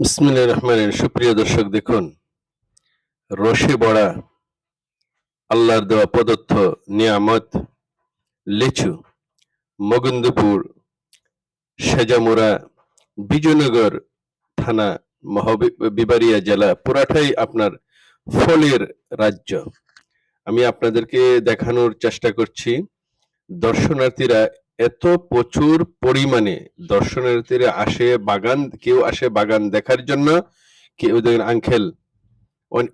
বিসমিল্লাহির রহমানের সুপ্রিয় দর্শক, দেখুন রসে বড়া, আল্লাহর দেওয়া প্রদত্ত নিয়ামত, লিচু মগন্দপুর সেজামুরা, বিজয়নগর থানা মহাবিবারিয়া জেলা, পুরাটাই আপনার ফলের রাজ্য। আমি আপনাদেরকে দেখানোর চেষ্টা করছি। দর্শনার্থীরা এত প্রচুর পরিমাণে দর্শনার্থীরা আসে বাগান, কেউ আসে বাগান দেখার জন্য, কেউ দেখেন আঙ্কেল,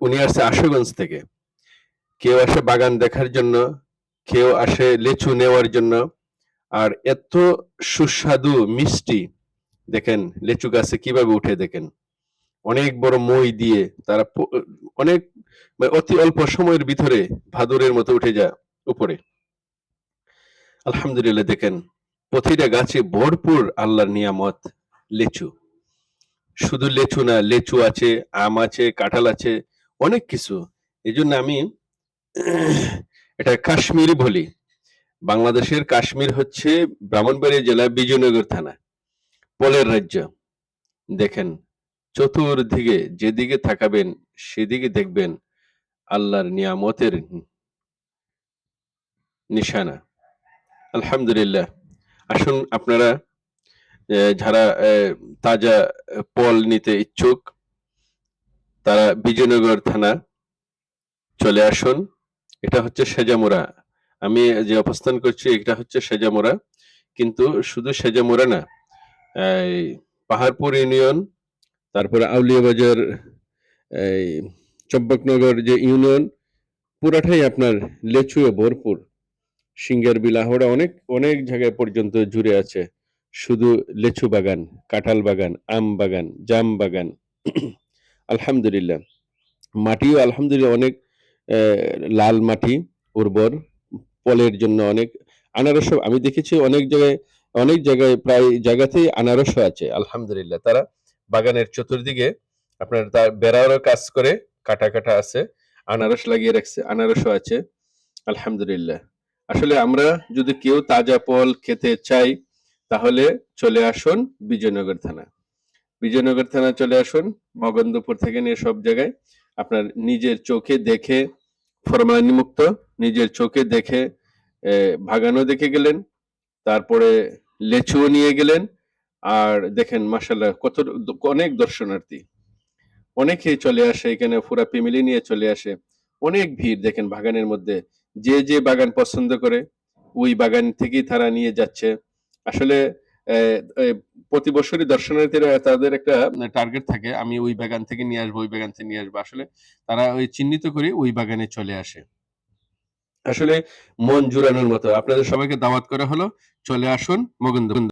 উনি আসছে আশুগঞ্জ থেকে। কেউ আসে বাগান দেখার জন্য, কেউ আসে লেচু নেওয়ার জন্য। আর এত সুস্বাদু, মিষ্টি, দেখেন লেচু গাছে কীভাবে উঠে দেখেন। অনেক বড় মই দিয়ে তারা অনেক মানে অতি অল্প সময়ের ভিতরে ভাদুরের মতো উঠে যায় উপরে। আলহামদুলিল্লাহ, দেখেন, প্রতিটা গাছে ভরপুর আল্লাহর নিয়ামত, লেচু। শুধু লেচু না, লেচু আছে, আম আছে, কাঁঠাল আছে, অনেক কিছু। এই জন্য আমি এটা কাশ্মীরি বলি। বাংলাদেশের কাশ্মীর হচ্ছে ব্রাহ্মণবাড়িয়া জেলা বিজয়নগর থানা, পলের রাজ্য। দেখেন, চতুর্দিকে যেদিকে থাকাবেন সেদিকে দেখবেন আল্লাহর নিয়ামতের নিশানা। আলহামদুলিল্লাহ। আসুন আপনারা যারা তাজা পল নিতে ইচ্ছুক, তারা বিজয়নগর থানা চলে আসুন। এটা হচ্ছে সেজামুরা। আমি যে অবস্থান করছি, এটা হচ্ছে সেজামুরা। কিন্তু শুধু সেজামুরা না পাহাড়পুর ইউনিয়ন, তারপরে আউলিয়াবাজার, এই চব্বকনগর যে ইউনিয়ন, পুরাটাই আপনার লেচুয়ে ভরপুর। সিঙ্গার বিলাহড়া অনেক অনেক জায়গায় পর্যন্ত জুড়ে আছে। শুধু লেচু বাগান, কাঁঠাল বাগান, আম বাগান, জাম বাগান। আলহামদুলিল্লাহ। মাটিও আলহামদুলিল্লাহ অনেক লাল মাটি, উর্বর, ফলের জন্য অনেক। আনারস আমি দেখেছি অনেক জায়গায় অনেক জায়গায় প্রায় জায়গাতেই আনারস আছে, আলহামদুলিল্লাহ। তারা বাগানের চতুর্দিকে আপনার তার বেড়ারও কাজ করে, কাটা কাটা আছে, আনারস লাগিয়ে রাখছে, আনারসও আছে, আলহামদুলিল্লাহ। আসলে আমরা যদি কেউ তাজা ফল খেতে চাই, তাহলে চলে আসুন বিজয়নগর থানা। বিজয়নগর থানা চলে আসুন, মগন্দপুর থেকে নিয়ে সব জায়গায় আপনার নিজের চোখে দেখে ফরমালিন মুক্ত নিজের চোখে দেখে বাগানও দেখে গেলেন, তারপরে লেচুও নিয়ে গেলেন, আর দেখেন মাসাল্লাহ কত অনেক দর্শনার্থী। অনেকেই চলে আসে এখানে পুরা ফ্যামিলি নিয়ে চলে আসে, অনেক ভিড় দেখেন বাগানের মধ্যে। যে যে বাগান পছন্দ করে, ওই বাগান থেকেই তারা নিয়ে যাচ্ছে। আসলে প্রতি বছরই দর্শনার্থীরা তাদের একটা টার্গেট থাকে, আমি ওই বাগান থেকে নিয়ে আসব, ওই বাগান থেকে নিয়ে আসব। আসলে তারা ওই চিহ্নিত করে ওই বাগানে চলে আসে। আসলে মন জুড়ানোর মতো। আপনাদের সবাইকে দাওয়াত করা হলো, চলে আসুন মগন্দ